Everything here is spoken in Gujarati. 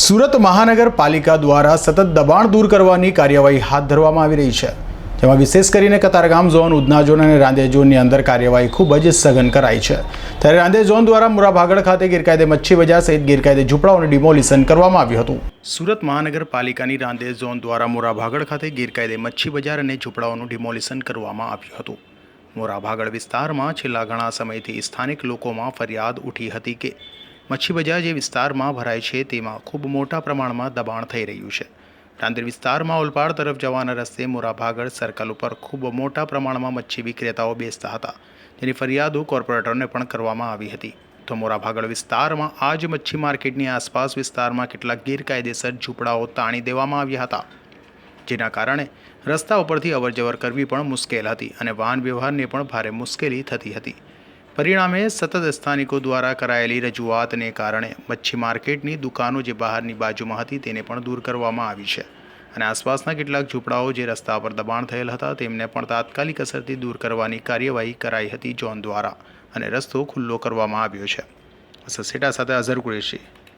સુરત મહાનગરપાલિકા દ્વારા સતત દબાણ દૂર કરવાની કાર્યવાહી હાથ ધરવામાં આવી રહી છે. જેમાં વિશેષ કરીને કતારગામ ઝોન, ઉધના ઝોન અને રાંદે ઝોનની અંદર કાર્યવાહી ખૂબ જ સઘન કરાઈ છે. ત્યારે રાંદે ઝોન દ્વારા મુરાભાગળ ખાતે ગેરકાયદે મચ્છી બજાર સહિત ગેરકાયદે ઝૂંપડાઓનું ડિમોલિશન કરવામાં આવ્યું હતું. સુરત મહાનગરપાલિકાની રાંદે ઝોન દ્વારા મોરાભાગળ ખાતે ગેરકાયદે મચ્છી બજાર અને ઝૂંપડાઓનું ડિમોલિશન કરવામાં આવ્યું હતું. મોરાભાગળ વિસ્તારમાં છેલ્લા ઘણા સમયથી સ્થાનિક લોકોમાં ફરિયાદ ઉઠી હતી કે મચ્છી બજાર જે વિસ્તારમાં ભરાય છે, તેમાં ખૂબ મોટા પ્રમાણમાં દબાણ થઈ રહ્યું છે. રાંદેર વિસ્તારમાં ઓલપાડ તરફ જવાના રસ્તે મોરાભાગળ સર્કલ ઉપર ખૂબ મોટા પ્રમાણમાં મચ્છી વિક્રેતાઓ બેસતા હતા. જેની ફરિયાદો કોર્પોરેટરને પણ કરવામાં આવી હતી. તો મોરાભાગળ વિસ્તારમાં આ જ મચ્છી માર્કેટની આસપાસ વિસ્તારમાં કેટલાક ગેરકાયદેસર ઝૂંપડાઓ તાણી દેવામાં આવ્યા હતા. જેના કારણે રસ્તા ઉપરથી અવરજવર કરવી પણ મુશ્કેલ હતી અને વાહન વ્યવહારને પણ ભારે મુશ્કેલી થતી હતી. પરિણામે સતત સ્થાનિકો દ્વારા કરાયેલી રજૂઆતને કારણે મચ્છી માર્કેટની દુકાનો જે બહારની બાજુમાં હતી તેને પણ દૂર કરવામાં આવી છે. અને આસપાસના કેટલાક ઝૂંપડાઓ જે રસ્તા પર દબાણ થયેલ હતા તેમને પણ તાત્કાલિક અસરથી દૂર કરવાની કાર્યવાહી કરાઈ હતી જોન દ્વારા અને રસ્તો ખુલ્લો કરવામાં આવ્યો છે. સસેટા સાથે અઝર કુરેશી.